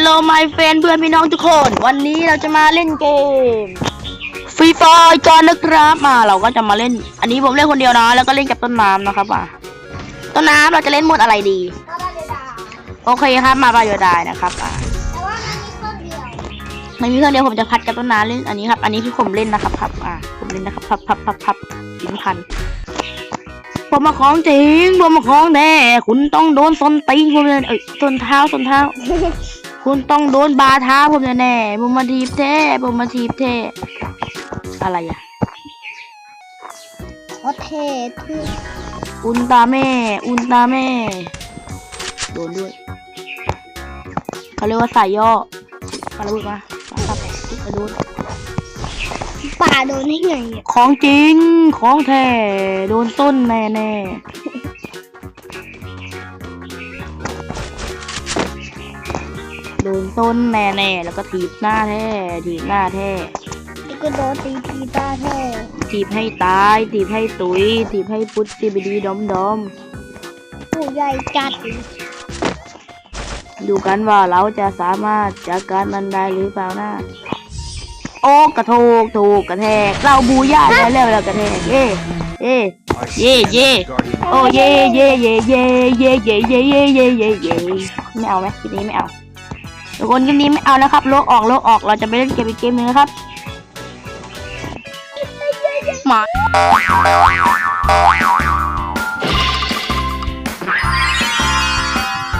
โลไมเฟนเพื่อนพี่น้องทุกคน วันนี้เราจะมาเล่นเกมฟรีไฟจอนนะครับมาเราก็จะมาเล่น อันนี้ผมเล่นคนเดียวนะแล้วก็เล่นกับต้นน้ำนะครับอะต้นน้ำเราจะเล่นหมดอะไรดี โอเคครับมาบายดายนะครับอะแต่ว่าไม่มีเครื่องเดียวผมจะพัดกับต้นน้ำเล่นอันนี้ครับ อันนี้คือผมเล่นนะครับครับอะผมเล่นนะครับพับพับพับพับลิ้นพัน ผมมาของจริงผมมาของแน่คุณต้องโดนส้นตีนผมเลยเอ้ยส้นเท้าส้นเท้า คุณต้องโดนบาเท้าผมแน่ๆผมมาทีบแท้ผมมาทีบแท้อะไรอะโอเคที่อุลตราแม่ อุลตราแม่ โดนด้วยเขาเรียกว่าสายย่อมาระเบิดมามาครับกระโดด ป่าโดนได้ไงอะของจริง ของแท้ โดนต้นแน่แน่ๆโดนต้นแน่แน่ๆแล้วก็ถีบหน้าแท้ ถีบหน้าแท้ แล้วก็โดนตีปีตาแท้ถีบให้ตาย ถีบให้ตุย ถีบให้พุทธิบดีดอมดอมผู้ใหญ่จัดดูกันว่าเราจะสามารถจัดการมันได้หรือเปล่านะ โอ้กระโทกถูกกระแทก เราบูย่าแล้วแล้วแล้วกระแทกเย่เย่เย่เย่โอ้เย่เย่เย่เย่เย่เย่เย่เย่เย่เย่เย่ไม่เอาไหมคลิปนี้ไม่เอาทุกคนคลิปนี้ไม่เอานะครับโลกออกโลกออกเราจะไปเล่นเกมอีกเกมหนึงนะครับหมา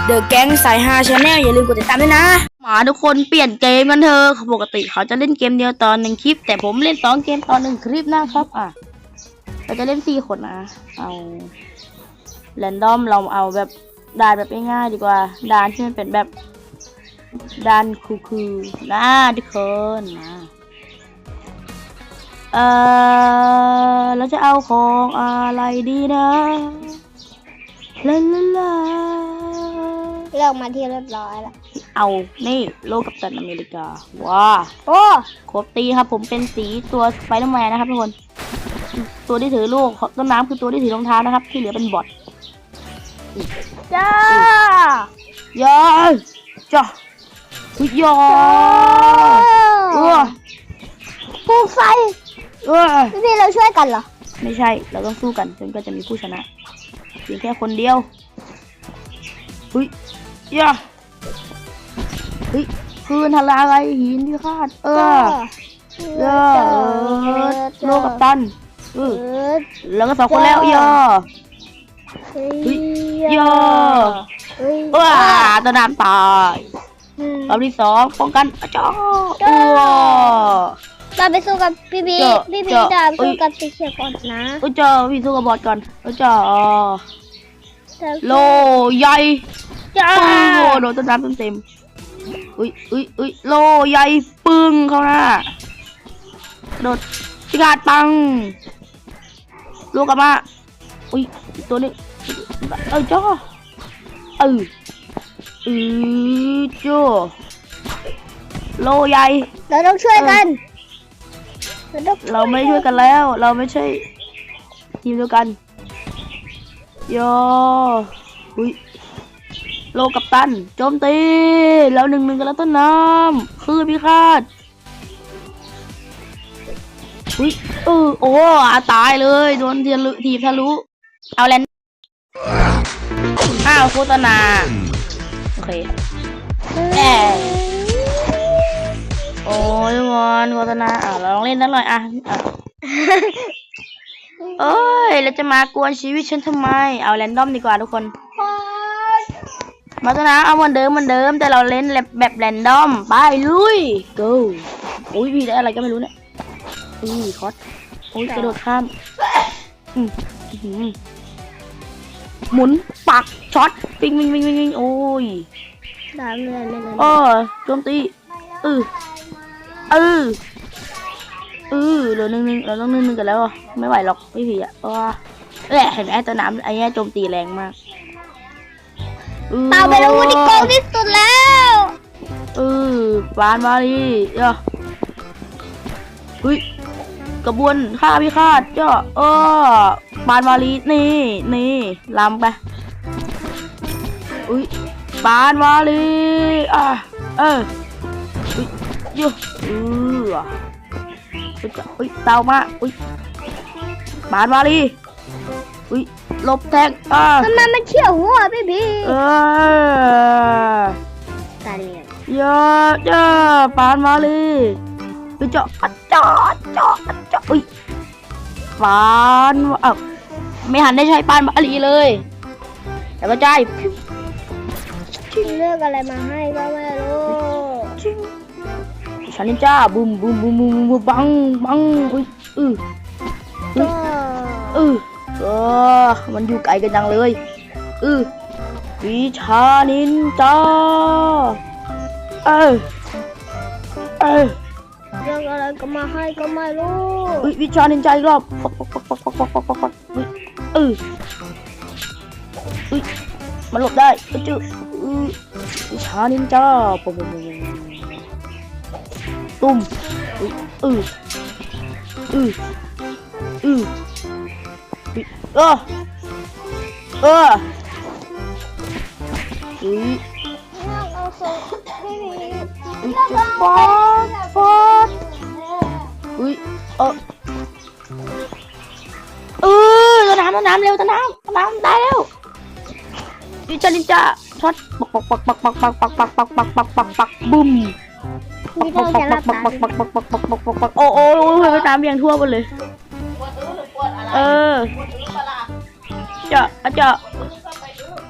เดอะแก๊งสายฮาชาแนลอย่าลืมกดติดตามด้วยนะ หมาทุกคนเปลี่ยนเกมกันเถอะปกติเขาจะเล่นเกมเดียวตอนหนึ่งคลิป แต่ผมเล่นสองเกมตอนหนึ่งคลิปนะครับอะเราจะเล่นสี่คนนะเอาแรนดอมเราเอาแบบด่านแบบง่ายๆดีกว่าด่านที่มันเป็นแบบด่านคูลๆนะทุกคนนะเออเราจะเอาของอะไรดีนะลาลาลา เลือกมาที่เรียบร้อยแล้ว เอา นี่โลกกัปตันอเมริกา ว้า โอ้ครบตีครับ ผมเป็นสีตัวสไปเดอร์แมนนะครับทุกคน ตัวที่ถือลูกต้นน้ำคือตัวที่ถือรองเท้านะครับ ที่เหลือเป็นบอทจ้ายาจ้าทุยาเออปลูกไฟเออพี่พี่เราช่วยกันเหรอ ไม่ใช่ เราต้องสู้กันจนก็จะมีผู้ชนะเพียงแค่คนเดียวเฮ้ ยยาเฮ้ยคืนทลายหินที่คาด เออเออเออโลกกัปตันเอเอออแล้วก็สองคนแล้วย่อเฮ้ยย่อเฮ้ยว้าตัวน้ำตายอืมรอบที่สองป้องกันจ้าจ้าอ้วเราไปสู้กับพี่พี่เจาะพี่พี่เจาะดาบเอ้สู้ยกับสีเขียวก่อนนะเอ้ยจ้าพี่สู้กับบอสก่อนเอ้ยจ้าแต่โลใหญ่ จ้าโอ้โหโดนต้นน้ำเต็มเต็มๆอุ้ยอุ้ยอุ้ยโลใหญ่ปึ้งเข้าหน้าโดดพิกาดปังลูกกลับมาอุ้ยอีกตัวนี้เอ้ยจ้าเออเออจ้าโลใหญ่เราต้องช่วยกันเราต้องเราไม่ช่วยกันแล้ว เราไม่ใช่ทีมเดียวกันโยหุย โลกับตัน โจมตี แล้วหนึ่งหนึ่งกันแล้วต้นน้ำคือพิฆาตหุยเออโอ้อาตายเลย โดนทีลุทีบทะลุ เอาแลนอ้าวโคตรนาโอเคแหม่โอ้ยมอนโฆษณา อะ เราลองเล่นนักหน่อยอะอะเอ้ย เราจะมากวนชีวิตฉันทำไม เอาแรนดอมดีกว่าทุกคน มาตัวนะเอาเหมือนเดิมเหมือนเดิม แต่เราเล่นแบบแบบแรนดอม ไปลุย go อุ้ยพี่ได้อะไรก็ไม่รู้เนี่ยอุ้ยคอสอุ้ยกระโดดข้ามอืมอื้อหือหมุนปักช็อตปิงปิงปิงปิงปิงโอ้ยดาบเลื่อนไม่เลยเออโจมตีเออเออเออเหลือหนึ่งหนึ่งเราต้องหนึ่งหนึ่งกันแล้วอะไม่ไหวหรอกพี่ผีอะว้าแหละเห็นไหมตัวน้ำไอ้เนี่ยโจมตีแรงมากออ เต่าเป็นอาวุธที่โกงที่สุดแล้วเออปานมาลีเจ้าเฮ้ยกระบวนฆ่าพิฆาตเจ้าเออปานมาลีนี่นี่ลำไปอุ้ยปานวาลีอะเอออุ้ยยูเอออุ้ยจะอุ้ยเตามาอุ้ยปานวาลี อุ้ยหลบแทงอะทำไมมันเขี่ยวหัวพี่พี่เออตาเลียนเยอะเยอะปานวาลีอุ้ยเจาะอะเจาะเจาะเจาะอุ้ยปานวะเอ้าไม่หันได้ใช้ปานวาลีเลยแต่ก็ใจายเลือกอะไรมาให้ก็ไม่รู้ฉันนินจ้าบุมบุมบุมบุมบุมบังบังอุ้ยอือก็อือ เออ มันอยู่ไกลกันจังเลยอือวิชานินจาเออเออเลือกอะไรก็มาให้ก็ไม่รู้อุ้ยวิชานินจาอีกรอบปักปักปักปักปักปักปักปักปักอุ้ยเอออุ้ยมันหลบได้ก็จื้ออือวิชานินจาปุ๊บปุ๊บปุ๊บตุ้มอุ้ยอืออืออืออุ๊ย เออ เอออุ้ยเอาโซ่พี่พี่อุ้ยจะฟาดฟาดอุ้ยเออเออตัวน้ำตัวน้ำเร็วตัวน้ำตัวน้ำได้แล้วดิจานินจาช็อตปักปักปักปักปักปักปักปักปักปักปักปักปักบุ้มพี่ต้องจะรับปักตาปักปักปักปักปักปักปักปักโอ้โอ้โอ้ยน้ำเบียงทั่วหมดเลย เออ จะอาจะ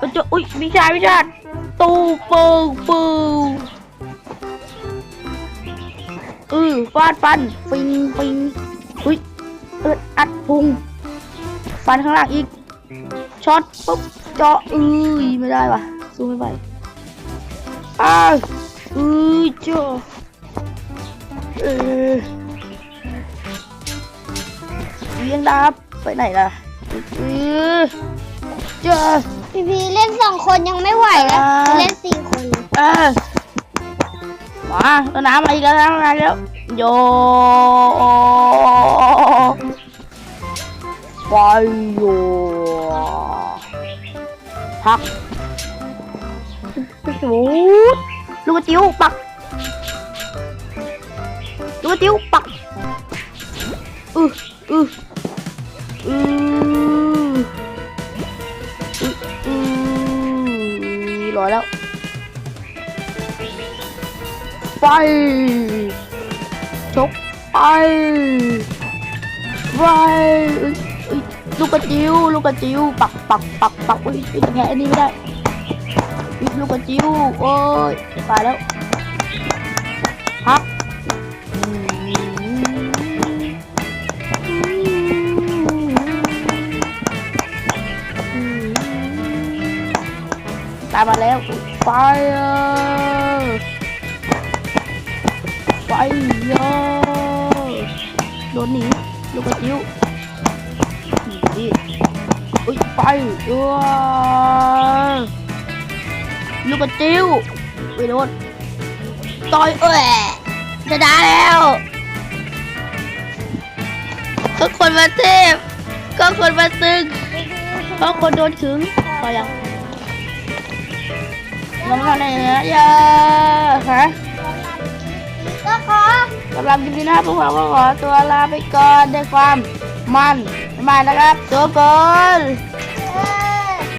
อาจะอุ้ยวิชาวิชาตูปูปูเออฟาดฟันฟิงฟิงอุ้ยเอิดอัดพุงฟันข้างล่างอีกช็อตปุ๊บเจาะเอ้ยไม่ได้ว่ะสู้ไม่ไหวอ้าวเอ้ยเจาะเออเลี้ยงดาบไปไหนล่ะ เออเจาะพี่พีเล่นสองคนยังไม่ไหวแล้วเล่นสี่คนเออมาเอาน้ำมาอีกแล้วน้ำมาแล้วโยไปโยพักโอ้โหลูกจิ้วปักลูกจิ้วปักอืออือ ชกไปไปเอ้ยลูกกระจิวลูกกระจิวปักปักปักปักอุ้ยไอ้ตะแงอันนี้ไม่ได้อุ๊ยลูกกระจิวโอ้ยตายแล้วพักตามมาแล้วไฟ ไฟเยโดนหนีลูกกระจิ้วหนีอุ้ยไฟเยอลูกกระจิ้วไปโดนต่อยเอ้ยจะได้แล้วก็คนมาเทพก็คนมาตึงก็คนโดนถึงต่อยังน้องทำอะไรเนี่ยเยอะฮะ ก็ขอสำหรับคลิปนี้นะครับพวกเราก็ขอตัวลาไปก่อนด้วยความมันไม่นะครับตัวก่อน